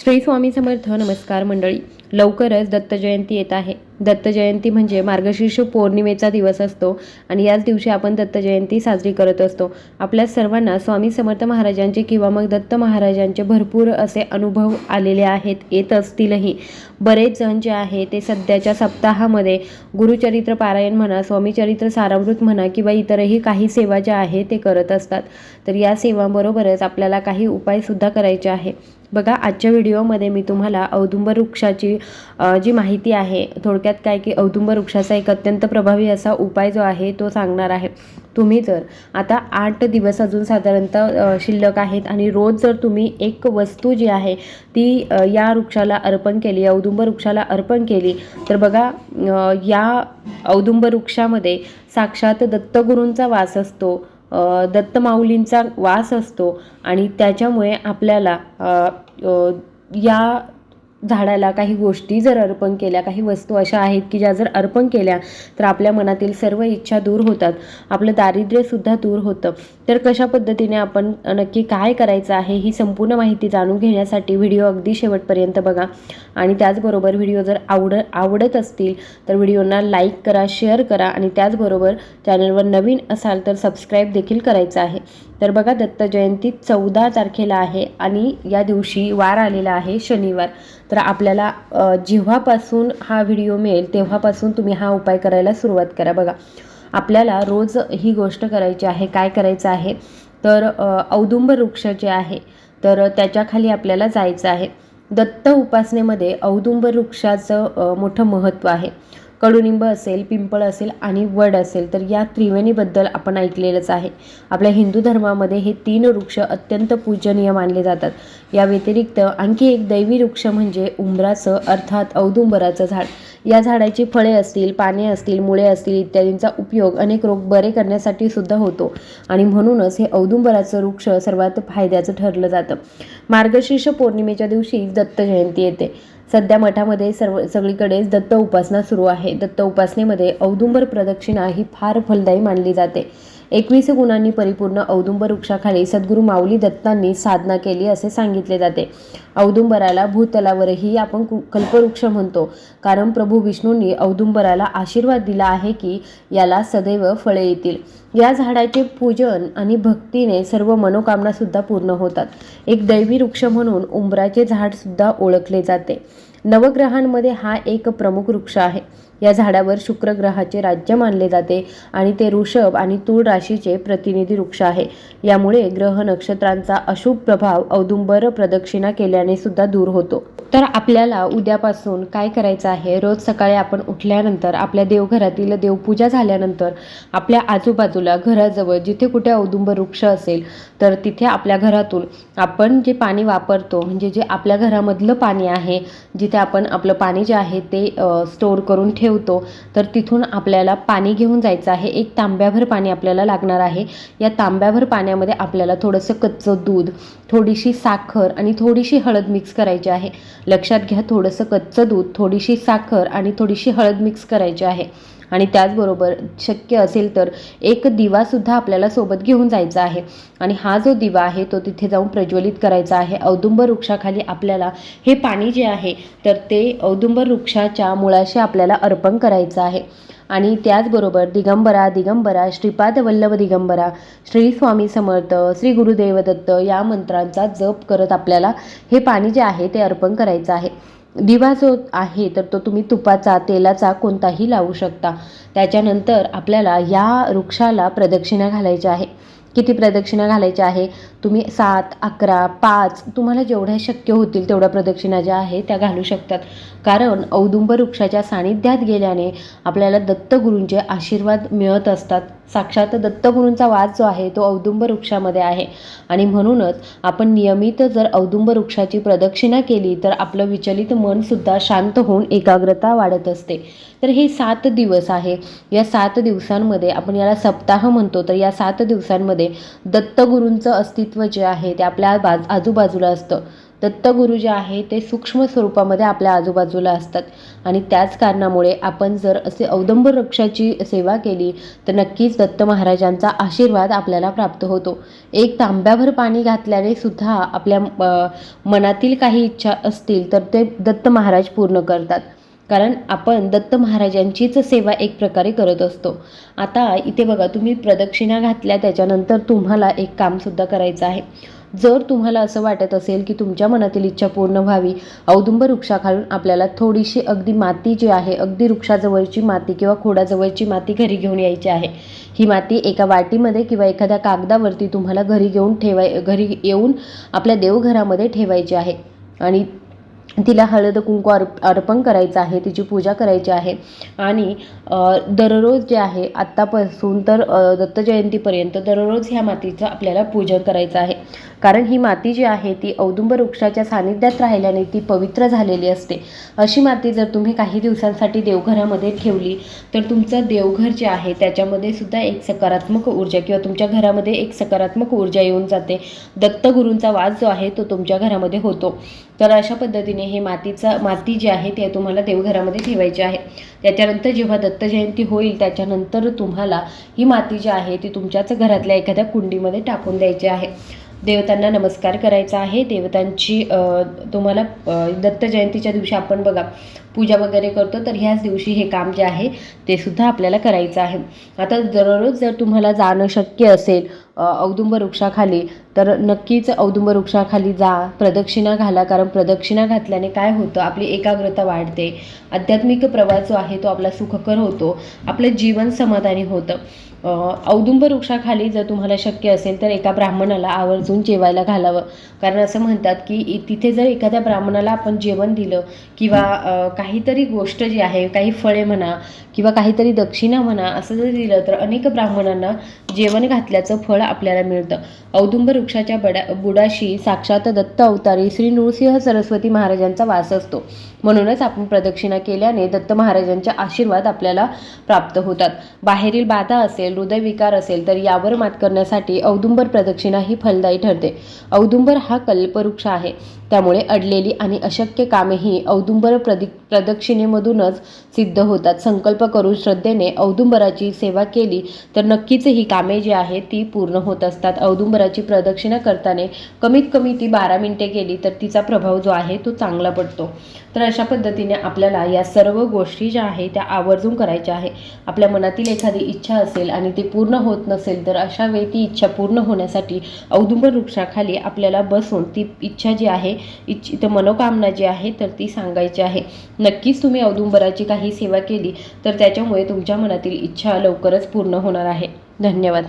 श्री स्वामी समर्थ नमस्कार मंडळी. लवकरच दत्त जयंती येत आहे. दत्त जयंती म्हणजे मार्गशीर्ष पौर्णिमेचा दिवस असतो आणि याच दिवशी आपण दत्त जयंती साजरी करत असतो. आपल्या सर्वांना स्वामी समर्थ महाराजांचे किंवा मग दत्त महाराजांचे भरपूर असे अनुभव आलेले आहेत येत असतीलही. बरेच जण जे आहे ते सध्याच्या सप्ताहामध्ये गुरुचरित्र पारायण म्हणा स्वामीचरित्र सारामृत म्हणा किंवा इतरही काही सेवा ज्या आहे ते करत असतात. तर या सेवांबरोबरच आपल्याला काही उपायसुद्धा करायचे आहे. बघा आजच्या व्हिडिओमध्ये मी तुम्हाला औदुंबर वृक्षाची जी माहिती आहे थोडक्यात काय की औदुंबर वृक्षाचा एक अत्यंत प्रभावी असा उपाय जो आहे तो सांगणार आहे. तुम्ही जर आता आठ दिवस अजून साधारणतः शिल्लक आहेत आणि रोज जर तुम्ही एक वस्तू जी आहे ती या वृक्षाला अर्पण केली औदुंबर वृक्षाला अर्पण केली तर बघा या औदुंबर वृक्षामध्ये साक्षात दत्तगुरूंचा वास असतो दत्तमाऊलींचा दत्त माऊलींचा वास असतो आणि त्याच्यामुळे आपल्याला या झाडाला काही गोष्टी जर अर्पण केल्या काही वस्तू अशा आहेत की ज्या जर अर्पण केल्या तर आपल्या मनातील सर्व इच्छा दूर होतात. आपलं दारिद्र्यसुद्धा दूर होतं. तर कशा पद्धतीने आपण नक्की काय करायचं आहे ही संपूर्ण माहिती जाणून घेण्यासाठी व्हिडिओ अगदी शेवटपर्यंत बघा. आणि त्याचबरोबर व्हिडिओ जर आवड आवडत असतील तर व्हिडिओना लाईक करा शेअर करा आणि त्याचबरोबर चॅनलवर नवीन असाल तर सबस्क्राईब देखील करायचं आहे. तर बघा दत्त जयंती चौदा तारखेला आहे आणि या दिवशी वार आलेला आहे शनिवार. तर आपल्याला जेव्हापासून हा व्हिडिओ मिळेल तेव्हापासून तुम्ही हा उपाय करायला सुरुवात करा. बघा आपल्याला रोज ही गोष्ट करायची आहे काय करायचं आहे? तर औदुंबर वृक्ष जे आहे तर त्याच्याखाली आपल्याला जायचं आहे. दत्त उपासनेमध्ये औदुंबर वृक्षाचं मोठं महत्त्व आहे. कडुनिंब असेल पिंपळ असेल आणि वड असेल तर या त्रिवेणीबद्दल आपण ऐकलेलंच आहे. आपल्या हिंदू धर्मामध्ये हे तीन वृक्ष अत्यंत पूजनीय मानले जातात. या व्यतिरिक्त आणखी एक दैवी वृक्ष म्हणजे उंबराचं अर्थात औदुंबराचं झाड. या झाडाची फळे असतील पाने असतील मुळे असतील इत्यादींचा उपयोग अनेक रोग बरे करण्यासाठी सुद्धा होतो. आणि म्हणूनच हे औदुंबराचं वृक्ष सर्वात फायद्याचं ठरलं जातं. मार्गशीर्ष पौर्णिमेच्या दिवशी दत्त जयंती येते. सध्या मठामध्ये सर्व सगळीकडेच दत्त उपासना सुरू आहे. दत्त उपासनेमध्ये औदुंबर प्रदक्षिणा ही फार फलदायी मानली जाते. एकवीस गुणांनी परिपूर्ण औदुंबर वृक्षाखाली सद्गुरू माऊली दत्तांनी साधना केली असे सांगितले जाते. औदुंबराला भूतलावरही आपण कु- कल्पवृक्ष म्हणतो. कारण प्रभू विष्णूंनी औदुंबराला आशीर्वाद दिला आहे की याला सदैव फळे येतील. या झाडाचे पूजन आणि भक्तीने सर्व मनोकामना सुद्धा पूर्ण होतात. एक दैवी वृक्ष म्हणून उंबराचे झाड सुद्धा ओळखले जाते. नवग्रहांमध्ये हा एक प्रमुख वृक्ष आहे. या झाडावर शुक्रग्रहाचे राज्य मानले जाते आणि ते ऋषभ आणि तूळ राशीचे प्रतिनिधी वृक्ष आहे. यामुळे ग्रह नक्षत्रांचा अशुभ प्रभाव औदुंबर प्रदक्षिणा केल्याने सुद्धा दूर होतो. तर आपल्याला उद्यापासून काय करायचं आहे? रोज सकाळी आपण उठल्यानंतर आपल्या देवघरातील देवपूजा झाल्यानंतर आपल्या आजूबाजूला घराजवळ जिथे कुठे औदुंबर वृक्ष असेल तर तिथे आपल्या घरातून आपण जे पाणी वापरतो म्हणजे जे आपल्या घरामधलं पाणी आहे जिथे आपण आपलं पाणी जे आहे ते स्टोअर करून ठेवतो तर तिथून आपल्याला पाणी घेऊन जायचं आहे. एक तांब्याभर पाणी आपल्याला लागणार आहे. या तांब्याभर पाण्यामध्ये आपल्याला थोडंसं कच्चं दूध थोडीशी साखर आणि थोडीशी हळद मिक्स करायची आहे. लक्षात घ्या थोडंसं कच्चं दूध थोडीशी साखर आणि थोडीशी हळद मिक्स करायची आहे. आणि त्याचबरोबर शक्य असेल तर एक दिवासुद्धा आपल्याला सोबत घेऊन जायचा आहे. आणि हा जो दिवा आहे तो तिथे जाऊन प्रज्वलित करायचा आहे. औदुंबर वृक्षाखाली आपल्याला हे पाणी जे आहे तर ते औदुंबर वृक्षाच्या मुळाशी आपल्याला अर्पण करायचं आहे. आणि त्याचबरोबर दिगंबरा दिगंबरा श्रीपाद वल्लभ दिगंबरा श्री स्वामी समर्थ श्री गुरुदेवदत्त या मंत्रांचा जप करत आपल्याला हे पाणी जे आहे ते अर्पण करायचं आहे. दिवा जो आहे तर तो तुम्ही तुपाचा तेलाचा कोणताही लावू शकता. त्याच्यानंतर आपल्याला या वृक्षाला प्रदक्षिणा घालायच्या आहे. किती प्रदक्षिणा घालायच्या आहे? तुम्ही सात अकरा पाच तुम्हाला जेवढ्या शक्य होतील तेवढ्या प्रदक्षिणा ज्या आहे त्या घालू शकतात. कारण औदुंबर वृक्षाच्या सानिध्यात गेल्याने आपल्याला दत्तगुरूंचे आशीर्वाद मिळत असतात. साक्षात दत्तगुरूंचा वास जो आहे तो औदुंब वृक्षामध्ये आहे. आणि म्हणूनच आपण नियमित जर औदुंब वृक्षाची प्रदक्षिणा केली तर आपलं विचलित मनसुद्धा शांत होऊन एकाग्रता वाढत असते. तर हे सात दिवस आहे. या सात दिवसांमध्ये आपण याला सप्ताह म्हणतो. तर या सात दिवसांमध्ये दत्तगुरूंचं अस्तित्व जे आहे ते आपल्या बाज आजूबाजूला असतं. दत्तगुरू जे आहे ते सूक्ष्म स्वरूपामध्ये आपल्या आजूबाजूला असतात. आणि त्याच कारणामुळे आपण जर असे औदंबर वृक्षाची सेवा केली तर नक्कीच दत्त महाराजांचा आशीर्वाद आपल्याला प्राप्त होतो. एक तांब्याभर पाणी घातल्याने सुद्धा आपल्या मनातील काही इच्छा असतील तर ते दत्त महाराज पूर्ण करतात. कारण आपण दत्त महाराजांचीच सेवा एक प्रकारे करत असतो. आता इथे बघा तुम्ही प्रदक्षिणा घातल्या त्याच्यानंतर तुम्हाला एक कामसुद्धा करायचं आहे. जर तुम्हाला असं वाटत असेल की तुमच्या मनातील इच्छा पूर्ण व्हावी औदुंब वृक्षाखालून आपल्याला थोडीशी अगदी माती जी आहे अगदी वृक्षाजवळची माती किंवा खोडाजवळची माती घरी घेऊन यायची आहे. ही माती एका वाटीमध्ये किंवा एखाद्या कागदावरती तुम्हाला घरी घेऊन ठेवाय घरी येऊन आपल्या देवघरामध्ये ठेवायची आहे. आणि तिला हळद कुंकू अर्प अर्पण करायचं आहे तिची पूजा करायची आहे. आणि दररोज जे आहे आत्तापासून तर दत्त जयंतीपर्यंत दररोज ह्या मातीचं आपल्याला पूजन करायचं आहे. कारण ही माती जी आहे ती औदुंब वृक्षाच्या सानिध्यात राहिल्याने ती पवित्र झालेली असते. अशी माती जर तुम्ही काही दिवसांसाठी देवघरामध्ये ठेवली तर तुमचं देवघर जे आहे त्याच्यामध्ये सुद्धा एक सकारात्मक ऊर्जा किंवा तुमच्या घरामध्ये एक सकारात्मक ऊर्जा येऊन जाते. दत्तगुरूंचा वास जो आहे तो तुमच्या घरामध्ये होतो. तर अशा पद्धतीने हे मातीचा माती जी आहे ती तुम्हाला देवघरामध्ये ठेवायची आहे. त्याच्यानंतर जेव्हा दत्त जयंती होईल त्याच्यानंतर तुम्हाला ही माती जी आहे ती तुमच्याच घरातल्या एखाद्या कुंडीमध्ये टाकून द्यायची आहे. देवतांना नमस्कार करायचा आहे. देवतांची तुम्हाला दत्त जयंतीच्या दिवशी आपण बघा पूजा वगैरे करतो तर ह्याच दिवशी हे काम जे आहे ते सुद्धा आपल्याला करायचं आहे. आता दररोज जर तुम्हाला जाणं शक्य असेल औदुंब वृक्षाखाली तर नक्कीच औदुंब वृक्षाखाली जा. प्रदक्षिणा घाला कारण प्रदक्षिणा घातल्याने काय होतं आपली एकाग्रता वाढते. आध्यात्मिक प्रवास जो आहे तो आपला सुखकर होतो. आपलं जीवन समाधानी होतं. औदुंब वृक्षाखाली जर तुम्हाला शक्य असेल तर एका ब्राह्मणाला आवर्जून जेवायला घालावं. कारण असं म्हणतात की तिथे जर एखाद्या ब्राह्मणाला आपण जेवण दिलं किंवा काहीतरी गोष्ट जी आहे काही फळे म्हणा किंवा काहीतरी दक्षिणा म्हणा असं जर दिलं तर अनेक ब्राह्मणांना जेवण घातल्याचं फळ आपल्याला मिळतं. औदुंब वृक्षाच्या बडा बुडाशी साक्षात दत्त अवतारी श्री नृसिंह सरस्वती महाराजांचा वास असतो. म्हणूनच आपण प्रदक्षिणा केल्याने दत्त महाराजांचे आशीर्वाद आपल्याला प्राप्त होतात. बाहेरील बाधा असेल हृदयविकार असेल तर यावर मात करण्यासाठी औदुंबर प्रदक्षिणा ही फलदायी ठरते. औदुंबर हा कल्पवृक्ष आहे. त्यामुळे अडलेली आणि अशक्य कामेही औदुंबर प्रदि प्रदक्षिणेमधूनच सिद्ध होतात. संकल्प करून श्रद्धेने औदुंबराची सेवा केली तर नक्कीच ही कामे जी आहेत ती पूर्ण होत असतात. औदुंबराची प्रदक्षिणा करताना कमीत कमी ती बारा मिनिटे केली तर तिचा प्रभाव जो आहे तो चांगला पडतो. तर अशा पद्धतीने आपल्याला या सर्व गोष्टी ज्या आहेत त्या आवर्जून करायच्या आहे आपल्या मनातील एखादी इच्छा असेल आणि ती पूर्ण होत नसेल तर अशा वेळी ती इच्छा पूर्ण होण्यासाठी औदुंबर वृक्षाखाली आपल्याला बसून ती इच्छा जी आहे इच्छित मनोकामना जी आहे तर ती सांगायची आहे. नक्कीच तुम्ही औदुंबराची काही सेवा केली तर त्याच्यामुळे तुमच्या मनातील इच्छा लवकरच पूर्ण होणार आहे. धन्यवाद.